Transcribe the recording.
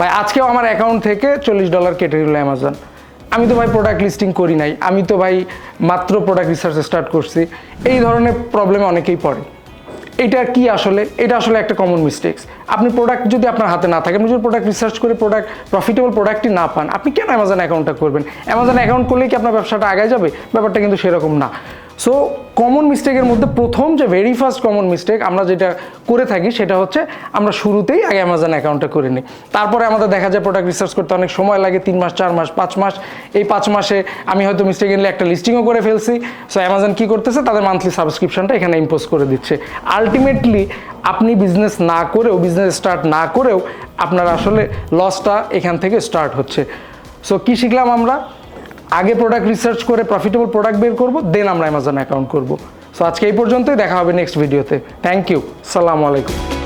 ভাই, আজকেও আমার অ্যাকাউন্ট থেকে চল্লিশ ডলার কেটে নিল অ্যামাজন আমি তো ভাই প্রোডাক্ট লিস্টিং করি নাই। আমি তো ভাই মাত্র প্রোডাক্ট রিসার্চ স্টার্ট করছি। এই ধরনের প্রবলেমে অনেকেই পড়ে। এটা কি আসলে? এটা আসলে একটা কমন মিস্টেক্স আপনি প্রোডাক্ট যদি আপনার হাতে না থাকে, আপনি যদি প্রোডাক্ট রিসার্চ করে প্রোডাক্ট প্রফিটেবল প্রোডাক্টই না পান, আপনি কেন অ্যামাজন অ্যাকাউন্টটা করবেন? অ্যামাজন অ্যাকাউন্ট করলেই কি আপনার ব্যবসাটা আগায় যাবে? ব্যাপারটা কিন্তু সেরকম না। সো কমন মিস্টেকের মধ্যে প্রথম যে ভেরি ফার্স্ট কমন মিস্টেক আমরা যেটা করে থাকি সেটা হচ্ছে আমরা শুরুতেই আগে অ্যামাজন অ্যাকাউন্টটা করে নিই। তারপরে আমাদের দেখা যায় প্রোডাক্ট রিসার্চ করতে অনেক সময় লাগে, তিন মাস, চার মাস, পাঁচ মাস। এই পাঁচ মাসে আমি হয়তো মিস্টেকেনলি একটা লিস্টিংও করে ফেলছি। সো অ্যামাজন কী করতেছে? তাদের মান্থলি সাবস্ক্রিপশনটা এখানে ইম্পোজ করে দিচ্ছে। আলটিমেটলি আপনি বিজনেস না করেও বিজনেস স্টার্ট না করেও আপনার আসলে লসটা এখান থেকে স্টার্ট হচ্ছে। সো কী শিখলাম আমরা? আগে প্রোডাক্ট রিসার্চ করে প্রফিটেবল প্রোডাক্ট বের করব দেন আমরা অ্যামাজন অ্যাকাউন্ট করব। সো আজকে এই পর্যন্তই, দেখা হবে নেক্সট ভিডিওতে থ্যাংক ইউ সালামু আলাইকুম